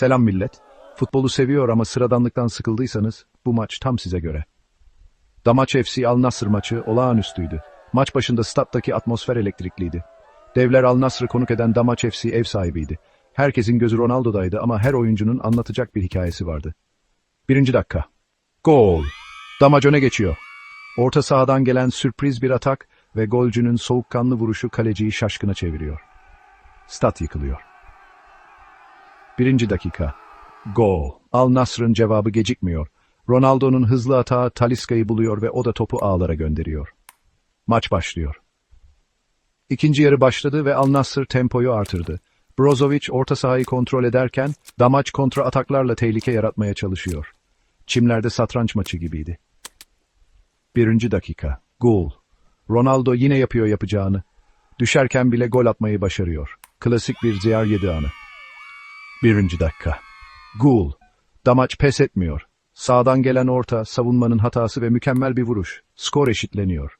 Selam millet. Futbolu seviyor ama sıradanlıktan sıkıldıysanız bu maç tam size göre. Damaç FC Al Nassr maçı olağanüstüydü. Maç başında stat'taki atmosfer elektrikliydi. Devler Al Nassr'ı konuk eden Damaç FC ev sahibiydi. Herkesin gözü Ronaldo'daydı ama her oyuncunun anlatacak bir hikayesi vardı. Birinci dakika. Gol. Damaç öne geçiyor. Orta sahadan gelen sürpriz bir atak ve golcünün soğukkanlı vuruşu kaleciyi şaşkına çeviriyor. Stat yıkılıyor. Birinci dakika. Gol. Al Nasr'ın cevabı gecikmiyor. Ronaldo'nun hızlı atağı Taliska'yı buluyor ve o da topu ağlara gönderiyor. Maç başlıyor. İkinci yarı başladı ve Al Nassr tempoyu artırdı. Brozovic orta sahayı kontrol ederken Damaç kontra ataklarla tehlike yaratmaya çalışıyor. Çimlerde satranç maçı gibiydi. Birinci dakika. Gol. Ronaldo yine yapıyor yapacağını. Düşerken bile gol atmayı başarıyor. Klasik bir ziyar yedi anı. Birinci dakika. Gul. Damaç pes etmiyor. Sağdan gelen orta, savunmanın hatası ve mükemmel bir vuruş. Skor eşitleniyor.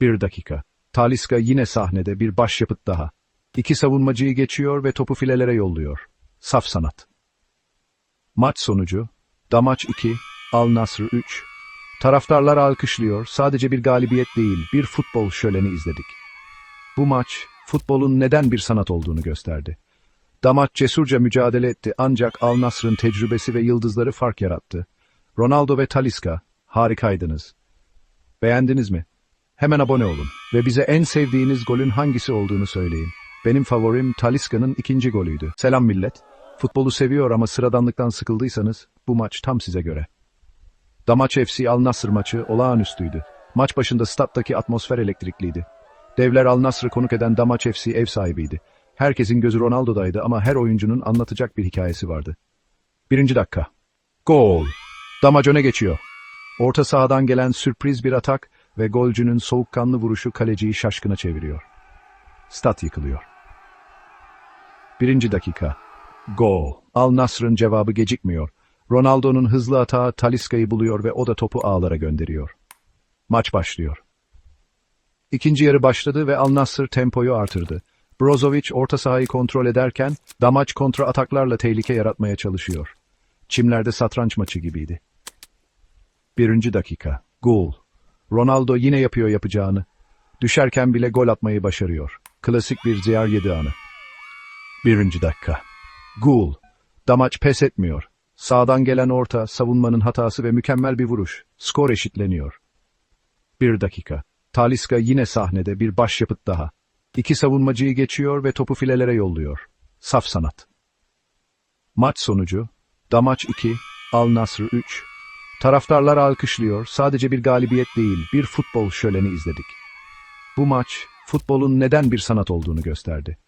Bir dakika. Taliska yine sahnede bir başyapıt daha. İki savunmacıyı geçiyor ve topu filelere yolluyor. Saf sanat. Maç sonucu. Damaç 2, Al Nasr 3. Taraftarlar alkışlıyor. Sadece bir galibiyet değil, bir futbol şöleni izledik. Bu maç, futbolun neden bir sanat olduğunu gösterdi. Damaç cesurca mücadele etti ancak Al Nassr'ın tecrübesi ve yıldızları fark yarattı. Ronaldo ve Talisca, harikaydınız. Beğendiniz mi? Hemen abone olun ve bize en sevdiğiniz golün hangisi olduğunu söyleyin. Benim favorim Talisca'nın ikinci golüydü. Selam millet. Futbolu seviyor ama sıradanlıktan sıkıldıysanız bu maç tam size göre. Damaç FC Al Nassr maçı olağanüstüydü. Maç başında stat'taki atmosfer elektrikliydi. Devler Al Nassr'ı konuk eden Damaç FC ev sahibiydi. Herkesin gözü Ronaldo'daydı ama her oyuncunun anlatacak bir hikayesi vardı. Birinci dakika. Gol. Damaç öne geçiyor. Orta sahadan gelen sürpriz bir atak ve golcünün soğukkanlı vuruşu kaleciyi şaşkına çeviriyor. Stat yıkılıyor. Birinci dakika. Gol. Al Nassr'ın cevabı gecikmiyor. Ronaldo'nun hızlı atağı Taliska'yı buluyor ve o da topu ağlara gönderiyor. Maç başlıyor. İkinci yarı başladı ve Al Nassr tempoyu artırdı. Brozovic orta sahayı kontrol ederken Damaç kontra ataklarla tehlike yaratmaya çalışıyor. Çimlerde satranç maçı gibiydi. Birinci dakika. Gol. Ronaldo yine yapıyor yapacağını. Düşerken bile gol atmayı başarıyor. Klasik bir ziyar yedi anı. Birinci dakika. Gol. Damaç pes etmiyor. Sağdan gelen orta, savunmanın hatası ve mükemmel bir vuruş. Skor eşitleniyor. Bir dakika. Taliska yine sahnede bir başyapıt daha. İki savunmacıyı geçiyor ve topu filelere yolluyor. Saf sanat. Maç sonucu. Damaç 2, Al Nassr 3. Taraftarlar alkışlıyor. Sadece bir galibiyet değil, bir futbol şöleni izledik. Bu maç, futbolun neden bir sanat olduğunu gösterdi.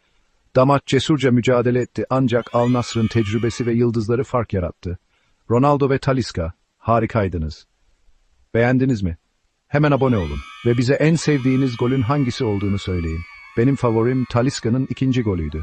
Damaç cesurca mücadele etti ancak Al Nassr'ın tecrübesi ve yıldızları fark yarattı. Ronaldo ve Talisca, harikaydınız. Beğendiniz mi? Hemen abone olun ve bize en sevdiğiniz golün hangisi olduğunu söyleyin. Benim favorim Talisca'nın ikinci golüydü.